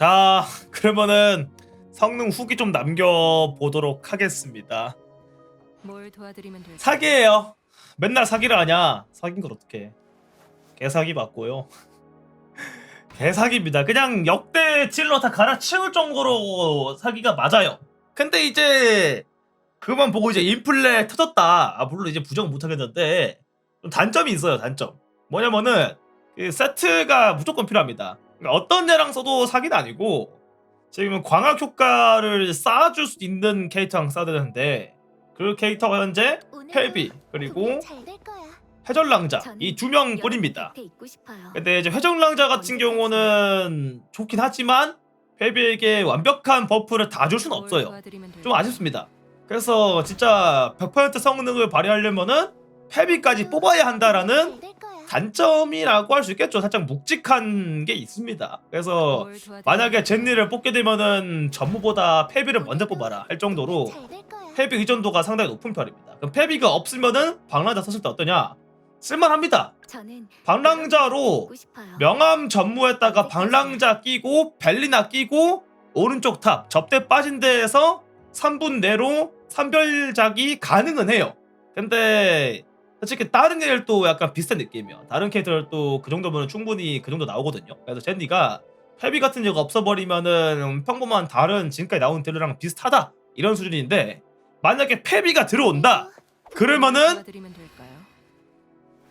자, 그러면은 성능 후기 좀 남겨보도록 하겠습니다. 뭘 도와드리면 될까요? 사기예요. 맨날 사기를 하냐? 사긴 걸 어떻게? 개사기 맞고요. 개사기입니다. 그냥 역대 찔러 다 갈아치울 정도로 사기가 맞아요. 근데 이제 그만 보고 이제 인플레 터졌다. 아 물론 이제 부정 못 하겠는데 좀 단점이 있어요. 단점. 뭐냐면은 그 세트가 무조건 필요합니다. 그러니까 어떤 애랑 써도 사기는 아니고 지금 광학 효과를 쌓아줄 수 있는 캐릭터랑 써야 되는데 그 캐릭터가 현재 펠비 그리고 회전랑자 이 두 명뿐입니다. 근데 이제 회전랑자 같은 경우는 좋긴 하지만 펠비에게 완벽한 버프를 다 줄 수는 없어요. 좀 아쉽습니다. 그래서 진짜 100% 성능을 발휘하려면은 펠비까지 뽑아야 한다라는 단점이라고 할 수 있겠죠. 살짝 묵직한 게 있습니다. 그래서 만약에 젠니를 뽑게 되면은 전무보다 페비를 먼저 뽑아라 할 정도로 페비 의존도가 상당히 높은 편입니다. 그럼 페비가 없으면은 방랑자 썼을 때 어떠냐? 쓸만합니다. 방랑자로 명암 전무에다가 방랑자 끼고 벨리나 끼고 오른쪽 탑 접대 빠진 데에서 3분 내로 산별작이 가능은 해요. 근데 솔직히 다른 애들도 약간 비슷한 느낌이야. 다른 캐릭터들도 그 정도면 충분히 그 정도 나오거든요. 그래서 젠디가 헤비 같은 애가 없어버리면은 평범한 다른 지금까지 나온 딜러랑 비슷하다 이런 수준인데 만약에 페비가 들어온다 그러면은 도와드리면 될까요?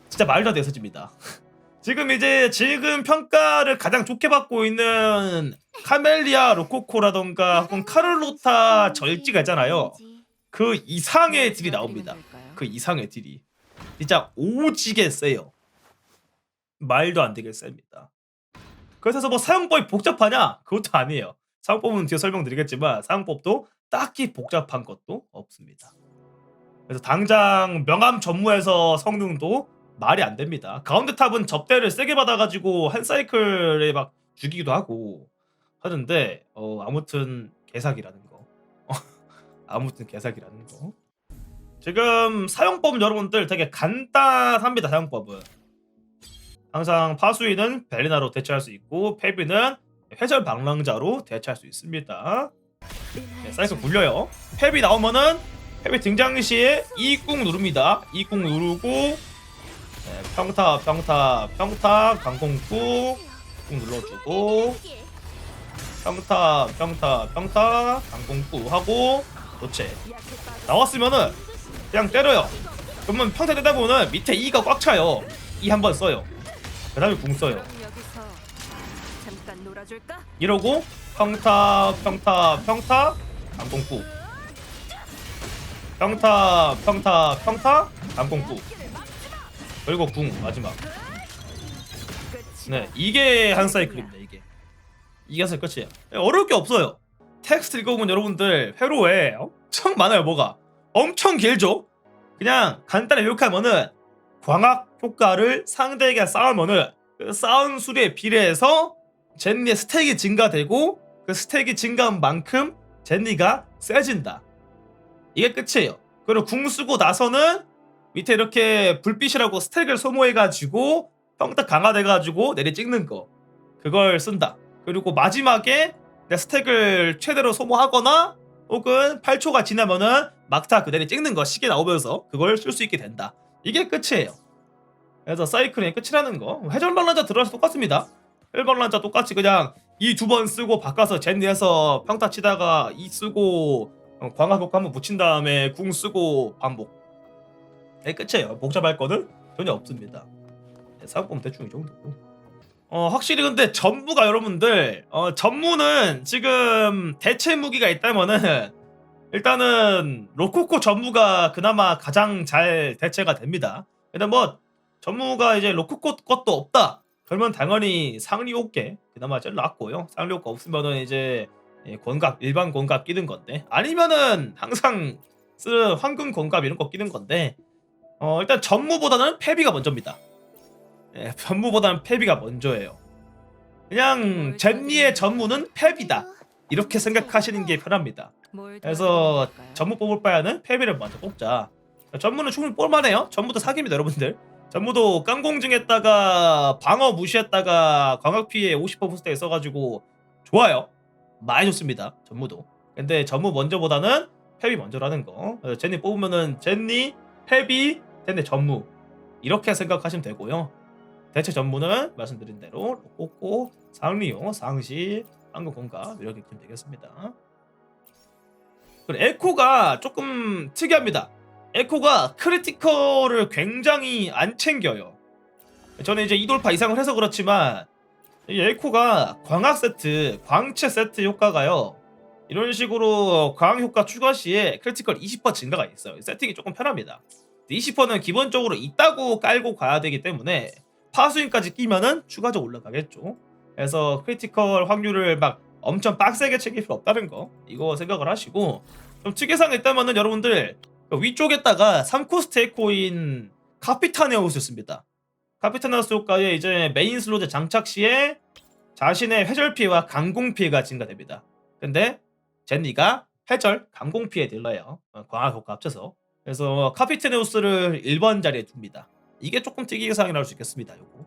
진짜 말도 안 돼서 집니다. 지금 이제 지금 평가를 가장 좋게 받고 있는 카멜리아 로코코라던가 혹은 카를로타 절지가 있잖아요. 그 이상의 딜이 나옵니다. 그 이상의 딜이 진짜 오지게 세요. 말도 안 되게 셉니다. 그래서 뭐 사용법이 복잡하냐? 그것도 아니에요. 사용법은 뒤에 설명드리겠지만 사용법도 딱히 복잡한 것도 없습니다. 그래서 당장 명암 전무에서 성능도 말이 안 됩니다. 가운데 탑은 접대를 세게 받아가지고 한 사이클에 막 죽이기도 하고 하는데 어, 아무튼 개사기라는 거. 아무튼 개사기라는 거. 지금 사용법은 여러분들 되게 간단합니다. 사용법은 항상 파수이는 벨리나로 대체할 수 있고 페비는 회전 방랑자로 대체할 수 있습니다. 네, 사이클 굴려요. 페비 나오면은 페비 등장 시에 이꾹 누릅니다. 이꾹 누르고 네, 평타 평타 평타 강공구 꾹 눌러주고 평타 평타 평타 강공구 하고 도체 나왔으면은 그냥 때려요. 그러면 평타 되다 보면 밑에 2가 꽉 차요. 2한번 써요. 그 다음에 궁 써요. 그럼 여기서 잠깐 놀아줄까? 이러고 평타 평타 평타 강공구 평타 평타 평타 강공구 그리고 궁 마지막. 네 이게 한 사이클입니다 이게 이게 한 사이클 끝이에요 어려울 게 없어요 텍스트 읽어보면 여러분들 회로에 엄청 많아요 뭐가 엄청 길죠 그냥 간단히 요약하면은 광학 효과를 상대에게 쌓으면은 그 쌓은 수에 비례해서 젠니의 스택이 증가되고 그 스택이 증가한 만큼 젠니가 세진다. 이게 끝이에요. 그리고 궁 쓰고 나서는 밑에 이렇게 불빛이라고 스택을 소모해가지고 평타 강화돼가지고 내리 찍는 거 그걸 쓴다. 그리고 마지막에 내 스택을 최대로 소모하거나 혹은 8초가 지나면은 막타 그 내리 찍는 거 시계 나오면서 그걸 쓸 수 있게 된다. 이게 끝이에요. 그래서 사이클의 끝이라는 거 회전 발란자 들어가서 똑같습니다. 일반란자 똑같이 그냥 이 두 번 쓰고 바꿔서 젠니해서 평타 치다가 이 쓰고 어, 효과 한번 붙인 다음에 궁 쓰고 반복. 네, 끝이에요. 복잡할 거는 전혀 없습니다. 네, 사용법 대충 이 정도고. 어 확실히 근데 전무가 여러분들 어 전무는 지금 대체 무기가 있다면은 일단은 로코코 전무가 그나마 가장 잘 대체가 됩니다. 근데 뭐 전무가 이제 로코코 것도 없다. 그러면 당연히 상리 옷게 그나마 제일 낫고요. 상리 옷가 없으면은 이제 예, 권갑 일반 권갑 끼는 건데 아니면은 항상 쓰는 황금 권갑 이런 거 끼는 건데 어 일단 전무보다는 페비가 먼저입니다. 예, 전무보다는 페비가 먼저예요. 그냥 젠니의 전무는 페비다 이렇게 생각하시는 게 편합니다. 뭘 그래서? 전무 뽑을 바에는 페비를 먼저 뽑자. 전무는 충분히 뽑을만해요. 전무도 사기입니다, 여러분들. 전무도 깡공증했다가 방어 무시했다가 광학 피해 50% 부스트에 써가지고 좋아요. 많이 좋습니다. 전무도. 근데 전무 먼저보다는 헤비 먼저라는 거. 그래서 제니 뽑으면은 제니, 헤비, 제니 전무 이렇게 생각하시면 되고요. 대체 전무는 말씀드린 대로 로꼬꼬, 상리용, 상시, 한국공갑 이렇게 보면 되겠습니다. 그리고 에코가 조금 특이합니다. 에코가 크리티컬을 굉장히 안 챙겨요. 저는 이제 이돌파 이상을 해서 그렇지만 이 에코가 광학 세트, 광채 세트 효과가요. 이런 식으로 광학 효과 추가 시에 크리티컬 20% 증가가 있어요. 세팅이 조금 편합니다. 20%는 기본적으로 있다고 깔고 가야 되기 때문에 파수인까지 끼면은 추가적으로 올라가겠죠. 그래서 크리티컬 확률을 막 엄청 빡세게 챙길 필요 없다는 거 이거 생각을 하시고 좀 특이사항이 있다면은 여러분들 그 위쪽에다가 3코스트 에코인 카피타네우스 씁니다. 카피타네우스 효과에 이제 메인 슬롯에 장착 시에 자신의 회절 피해와 강공 피해가 증가됩니다. 근데 제니가 회절, 강공 피해 딜러예요. 어, 광학 효과 합쳐서. 그래서 카피테네우스를 1번 자리에 둡니다. 이게 조금 특이한 사항이 나올 수 있겠습니다. 요거.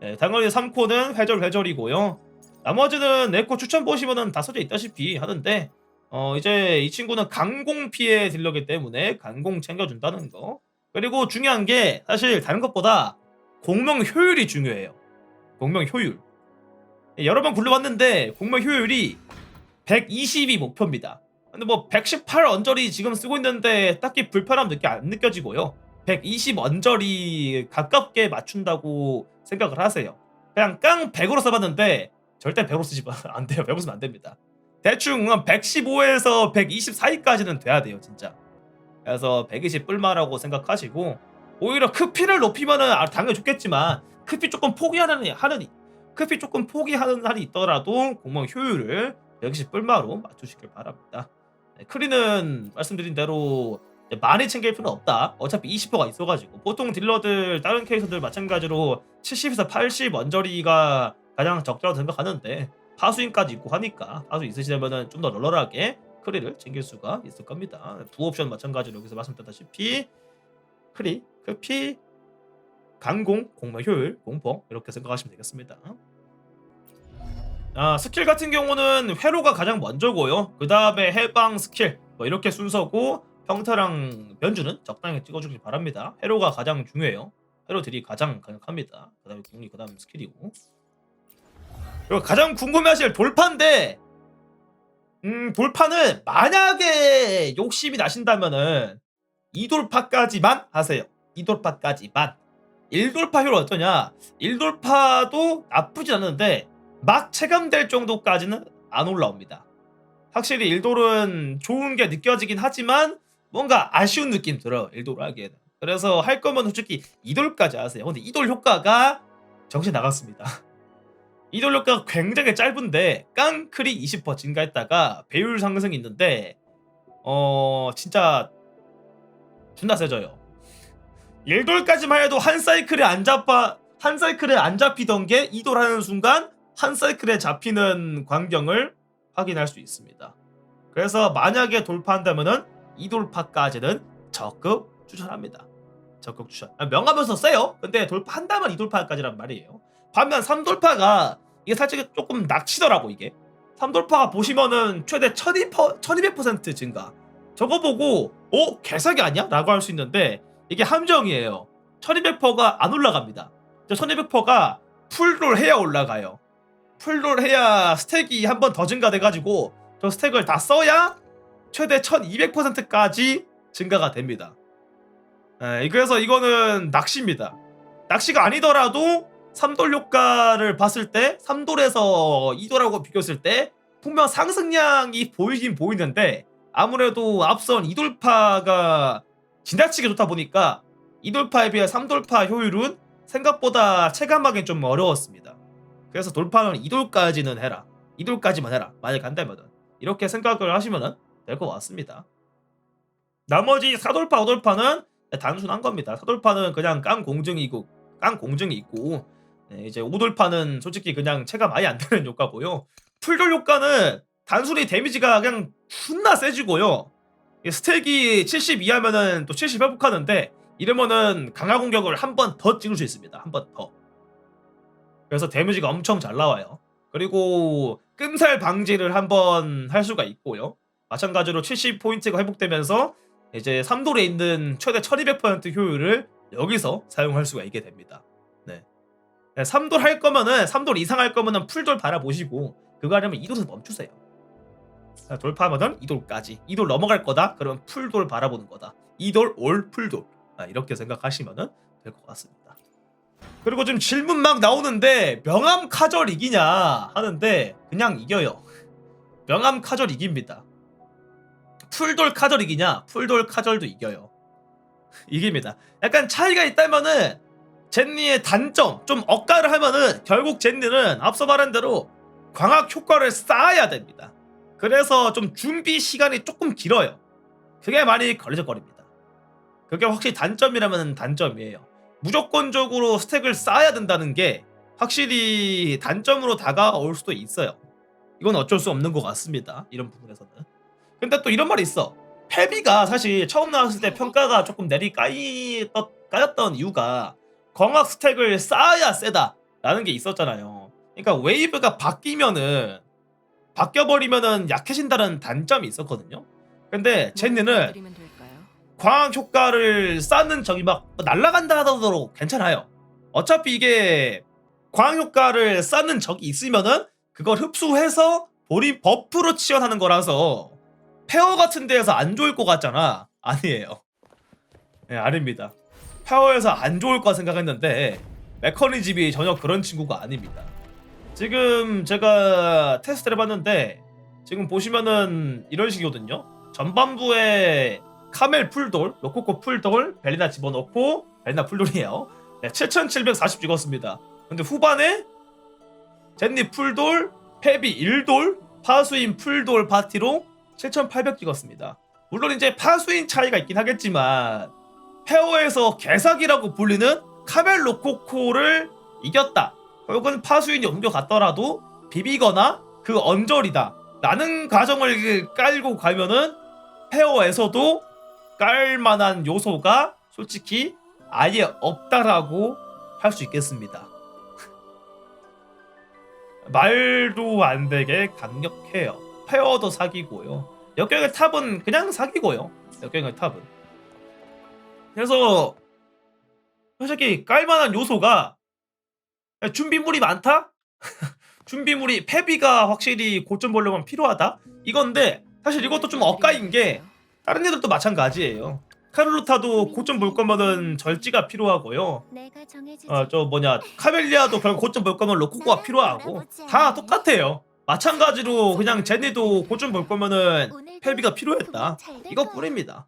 네, 당연히 3코는 회절 회절이고요. 나머지는 네코 추천 보시면은 다 써져 있다시피 하는데 어 이제 이 친구는 강공 피해 딜러기 때문에 강공 챙겨준다는 거. 그리고 중요한 게 사실 다른 것보다 공명 효율이 중요해요. 공명 효율. 네, 여러 번 굴러봤는데 공명 효율이 120이 목표입니다. 근데 뭐 118 언저리 지금 쓰고 있는데 딱히 불편함 느껴 안 느껴지고요. 120 언저리 가깝게 맞춘다고 생각을 하세요. 그냥 깡 100으로 써봤는데 절대 100으로 쓰시면 안 돼요. 100으로 쓰면 안 됩니다. 대충 한 115에서 120 사이까지는 돼야 돼요, 진짜. 그래서 120 뿔마라고 생각하시고 오히려 크피를 높이면은 아, 당연히 좋겠지만 크피 조금 포기하는 하는 크피 조금 포기하는 한이 있더라도 공무원 효율을 120 뿔마로 맞추시길 바랍니다. 네, 크리는 말씀드린 대로 많이 챙길 필요는 없다. 어차피 20%가 있어가지고 보통 딜러들 다른 케이스들 마찬가지로 70에서 80 언저리가 가장 적절하다고 생각하는데 파수인까지 있고 하니까 파수 있으시다면은 좀더 널널하게 크리를 챙길 수가 있을 겁니다. 두 옵션 마찬가지로 여기서 말씀드렸다시피 크리, 크피, 강공, 공마 효율, 공포 이렇게 생각하시면 되겠습니다. 아, 스킬 같은 경우는 회로가 가장 먼저고요. 그 다음에 해방 스킬 뭐 이렇게 순서고 평타랑 변주는 적당히 찍어주길 바랍니다. 회로가 가장 중요해요. 회로들이 가장 강력합니다. 그 다음에 공리, 그 다음 스킬이고. 그리고 가장 궁금해하실 돌파인데, 음, 돌파는 만약에 욕심이 나신다면은 이돌파까지만 하세요. 이돌파까지만. 1돌파 효율 어떠냐? 1돌파도 나쁘지 않은데 막 체감될 정도까지는 안 올라옵니다. 확실히 일돌은 좋은 게 느껴지긴 하지만 뭔가 아쉬운 느낌 들어요. 일돌 하기에는. 그래서 할 거면 솔직히 이돌까지 하세요. 근데 이돌 효과가 정신 나갔습니다. 이돌 효과가 굉장히 짧은데 깡클이 20% 증가했다가 배율 상승이 있는데 어 진짜 존나 세져요. 1돌까지만 해도 한 사이클에 안 잡아 한 사이클에 안 잡히던 게 이돌 하는 순간 한 사이클에 잡히는 광경을 확인할 수 있습니다. 그래서 만약에 돌파한다면은 이돌파까지는 적극 추천합니다. 적극 추천. 아, 명하면서 세요. 근데 돌파한다면 이돌파까지란 말이에요. 반면 3돌파가 이게 살짝 조금 낙치더라고 이게. 3돌파가 보시면은 최대 1200%, 1200% 증가. 저거 보고 어? 개사기 아니야? 라고 할 수 있는데 이게 함정이에요. 1200%가 안 올라갑니다. 1200%가 풀롤 해야 올라가요. 풀롤 해야 스택이 한 번 더 증가돼가지고 저 스택을 다 써야 최대 1200%까지 증가가 됩니다. 에, 그래서 이거는 낚시입니다. 낚시가 아니더라도 3돌 효과를 봤을 때 3돌에서 2돌하고 비교했을 때 분명 상승량이 보이긴 보이는데 아무래도 앞선 2돌파가 지나치게 좋다 보니까 2돌파에 비해 3돌파 효율은 생각보다 체감하기는 좀 어려웠습니다. 그래서 돌파는 2돌까지는 해라. 2돌까지만 해라. 만약 간다면은 이렇게 생각을 하시면은 될 것 같습니다. 나머지 4돌파, 5돌파는 단순한 겁니다. 4돌파는 그냥 깡 공증이고 깡 공증이 있고 네, 이제 5돌파는 솔직히 그냥 체감 아예 안 되는 효과고요. 풀돌 효과는 단순히 데미지가 그냥 존나 세지고요. 이 스택이 70 이하면은 또 70 회복하는데 이러면은 강화 공격을 한 번 더 찍을 수 있습니다. 한 번 더. 그래서 데미지가 엄청 잘 나와요. 그리고 끔살 방지를 한 번 할 수가 있고요. 마찬가지로 70포인트가 회복되면서 이제 3돌에 있는 최대 1200% 효율을 여기서 사용할 수가 있게 됩니다. 네. 3돌 할 거면은 3돌 이상 할 거면은 풀돌 바라보시고 그거 하려면 2돌에서 멈추세요. 자, 돌파하면은 2돌까지. 2돌 넘어갈 거다? 그러면 풀돌 바라보는 거다. 2돌 올 풀돌. 아, 이렇게 생각하시면은 될것 같습니다. 그리고 지금 질문 막 나오는데 명함 카절 이기냐 하는데 그냥 이겨요. 명함 카절 이깁니다. 풀돌 카절 이기냐? 풀돌 카절도 이겨요. 이깁니다. 약간 차이가 있다면은 젠니의 단점 좀 억가를 하면은 결국 젠니는 앞서 말한 대로 광학 효과를 쌓아야 됩니다. 그래서 좀 준비 시간이 조금 길어요. 그게 많이 걸리적거립니다. 그게 확실히 단점이라면 단점이에요. 무조건적으로 스택을 쌓아야 된다는 게 확실히 단점으로 다가올 수도 있어요. 이건 어쩔 수 없는 것 같습니다. 이런 부분에서는. 근데 또 이런 말이 있어. 페비가 사실 처음 나왔을 때 평가가 조금 내리 까이던, 까였던 이유가 광학 스택을 쌓아야 세다라는 게 있었잖아요. 그러니까 웨이브가 바뀌면은 바뀌어버리면은 약해진다는 단점이 있었거든요. 근데 젠니는 될까요? 광학 효과를 쌓는 적이 막 날아간다 하더라도 괜찮아요. 어차피 이게 광학 효과를 쌓는 적이 있으면은 그걸 흡수해서 본인 버프로 치환하는 거라서 페어 같은 데에서 안 좋을 것 같잖아. 아니에요. 예, 아닙니다. 페어에서 안 좋을 거 생각했는데 메커니즘이 전혀 그런 친구가 아닙니다. 지금 제가 테스트를 해봤는데 지금 보시면은 이런 식이거든요. 전반부에 카멜 풀돌, 로코코 풀돌, 벨리나 집어넣고 벨리나 풀돌이에요. 네, 7,740 찍었습니다. 근데 후반에 젠니 풀돌, 페비 1돌, 파수인 풀돌 파티로 7,800 찍었습니다. 물론 이제 파수인 차이가 있긴 하겠지만 페어에서 개사기라고 불리는 카멜 로코코를 이겼다. 결국은 파수인이 옮겨갔더라도 비비거나 그 언저리다. 라는 가정을 깔고 가면은 페어에서도 깔만한 요소가 솔직히 아예 없다라고 할 수 있겠습니다. 말도 안 되게 강력해요. 페어도 사기고요. 역경의 탑은 그냥 사기고요. 역경의 탑은. 그래서 솔직히 깔만한 요소가 준비물이 많다? 준비물이 페비가 확실히 고점 보려면 필요하다? 이건데 사실 이것도 좀 엇가인 게 다른 애들도 마찬가지예요. 카를로타도 고점 볼 거면은 절지가 필요하고요. 어 저 뭐냐 카멜리아도 결국 고점 볼 거면 로코코가 필요하고 다 똑같아요. 마찬가지로 그냥 제니도 고점 볼 거면은 페비가 필요했다. 이거. 뿐입니다.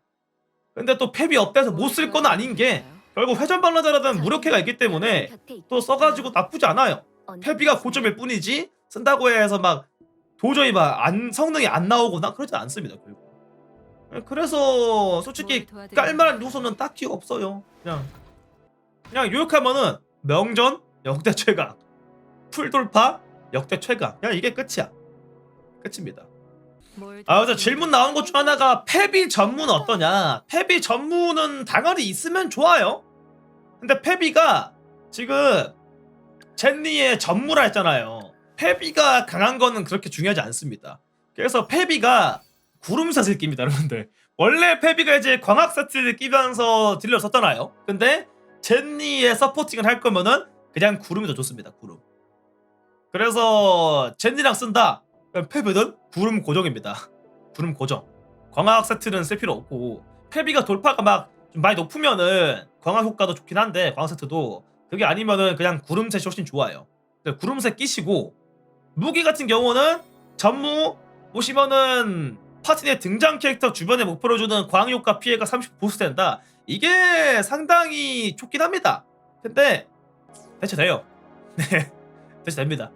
근데 또 페비 업돼서 못 쓸 건 아닌 게 결국 회전 발라자라는 무력해가 있기 때문에 또 써가지고 나쁘지 않아요. 페비가 고점일 뿐이지 쓴다고 해서 막 도저히 막 안 성능이 안 나오거나 그러지 않습니다. 결국. 그래서 솔직히 깔만한 요소는 딱히 없어요. 그냥 그냥 요약하면은 명전 역대 최강, 풀 돌파 역대 최강. 그냥 이게 끝이야. 끝입니다. 아, 맞아. 질문 나온 것 중 하나가 페비 전문 어떠냐? 페비 전문은 당연히 있으면 좋아요. 근데 페비가 지금 젠니의 전무라 했잖아요. 페비가 강한 거는 그렇게 중요하지 않습니다. 그래서 페비가 구름샷을 낍니다, 여러분들. 원래 페비가 이제 광학 세트를 끼면서 딜러 썼잖아요. 근데 젠니의 서포팅을 할 거면은 그냥 구름이 더 좋습니다, 구름. 그래서 젠니랑 쓴다. 페비는 구름 고정입니다. 구름 고정. 광학 세트는 쓸 필요 없고 페비가 돌파가 막 좀 많이 높으면은 광학 효과도 좋긴 한데 광학 세트도 그게 아니면은 그냥 구름셋이 훨씬 좋아요. 구름셋 끼시고 무기 같은 경우는 전무 보시면은 파티 내 등장 캐릭터 주변에 목표로 주는 광학 효과 피해가 30 보수된다. 이게 상당히 좋긴 합니다. 근데 대체 돼요. 네, 대체 됩니다.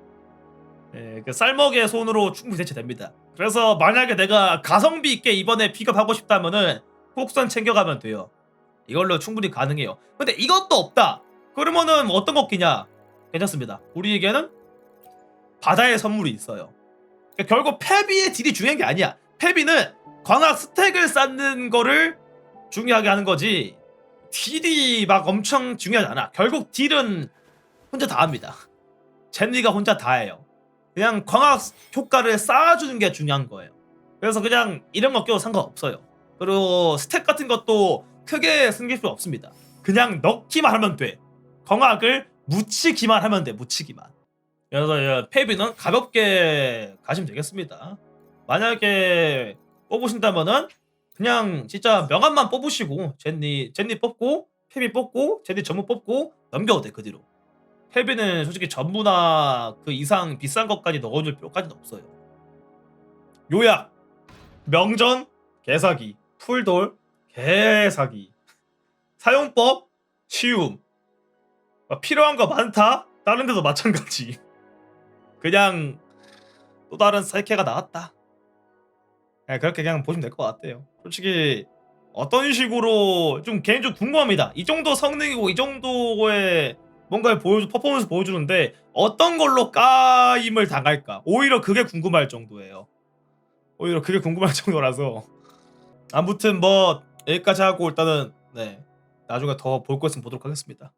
예, 그 쌀먹의 손으로 충분히 대체됩니다. 그래서 만약에 내가 가성비 있게 이번에 픽업하고 싶다면은 폭선 챙겨가면 돼요. 이걸로 충분히 가능해요. 근데 이것도 없다. 그러면은 뭐 어떤 거 끼냐? 괜찮습니다. 우리에게는 바다의 선물이 있어요. 그러니까 결국 페비의 딜이 중요한 게 아니야. 페비는 광학 스택을 쌓는 거를 중요하게 하는 거지. 딜이 막 엄청 중요하지 않아. 결국 딜은 혼자 다 합니다. 젠니가 혼자 다 해요. 그냥 광학 효과를 쌓아주는 게 중요한 거예요. 그래서 그냥 이런 거 껴도 상관없어요. 그리고 스택 같은 것도 크게 숨길 필요 없습니다. 그냥 넣기만 하면 돼. 광학을 묻히기만 하면 돼. 묻히기만. 그래서 이 페비는 가볍게 가시면 되겠습니다. 만약에 뽑으신다면은 그냥 진짜 명함만 뽑으시고 젠니 젠니 뽑고 페비 뽑고 젠니 전부 뽑고 넘겨도 돼 그 뒤로. 페비는 솔직히 전부나 그 이상 비싼 것까지 넣어줄 필요까지는 없어요. 요약 명전 개사기 풀돌 개사기 사용법 쉬움. 어, 필요한 거 많다? 다른 데도 마찬가지. 그냥 또 다른 사이케가 나왔다. 네, 그렇게 그냥 보시면 될 것 같아요. 솔직히 어떤 식으로 좀 개인적으로 궁금합니다. 이 정도 성능이고 이 정도의 뭔가를 보여주 퍼포먼스 보여주는데 어떤 걸로 까임을 당할까? 오히려 그게 궁금할 정도예요. 오히려 그게 궁금할 정도라서. 아무튼 뭐 여기까지 하고 일단은 네. 나중에 더볼거 있으면 보도록 하겠습니다